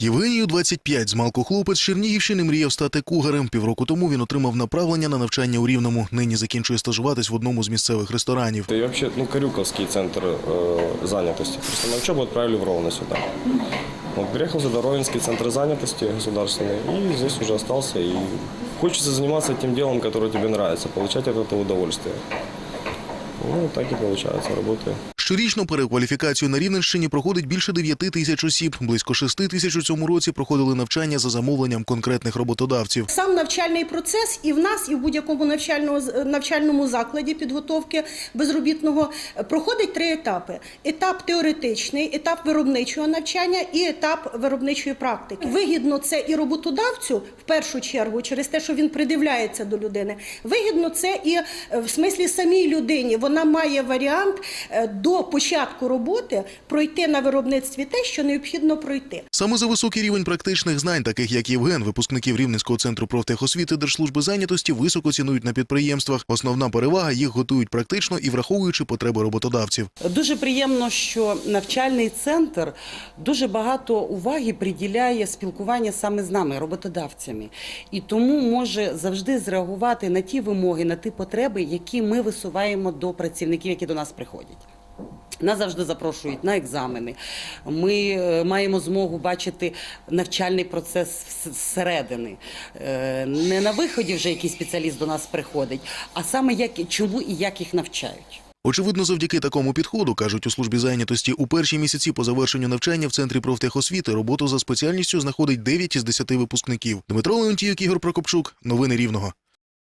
Євгенію 25, з малку хлопець з Чернігівщини мріяв стати кугарем. Півроку тому він отримав направлення на навчання у Рівному. Нині закінчує стажуватись в одному з місцевих ресторанів. Это и вообще, ну, Карюковский центр э, занятости. Просто на учебу отправили в Ровно сюда. Вот, приехал сюда Ровенский центр занятости государственный, и здесь уже остался. И хочется заниматься тем делом, которое тебе нравится, получать от этого удовольствие. Ну, так и получается, работаю. Щорічно перекваліфікацію на Рівненщині проходить більше 9 тисяч осіб. Близько 6 тисяч у цьому році проходили навчання за замовленням конкретних роботодавців. Сам навчальний процес і в нас, і в будь-якому навчальному, навчальному закладі підготовки безробітного е, проходить три етапи: етап теоретичний, етап виробничого навчання і етап виробничої практики. Вигідно це і роботодавцю в першу чергу, через те, що він придивляється до людини. Вигідно це і е, в смислі самій людині. Вона має варіант е, до початку роботи пройти на виробництві те, що необхідно пройти. Саме за високий рівень практичних знань, таких як Євген, випускників Рівненського центру профтехосвіти Держслужби зайнятості високо цінують на підприємствах. Основна перевага їх готують практично і враховуючи потреби роботодавців. Дуже приємно, що навчальний центр дуже багато уваги приділяє спілкування саме з нами, роботодавцями, і тому може завжди зреагувати на ті вимоги, на ті потреби, які ми висуваємо до працівників, які до нас приходять. Нас завжди запрошують на екзамени. Ми е, маємо змогу бачити навчальний процес зсередини. Е, Не на виході вже якийсь спеціаліст до нас приходить, а саме як чому і як їх навчають. Очевидно, завдяки такому підходу, кажуть у службі зайнятості, у перші місяці по завершенню навчання в центрі профтехосвіти роботу за спеціальністю знаходить 9 із 10 випускників. Дмитро Леонтіюк, Ігор Прокопчук. Новини Рівного.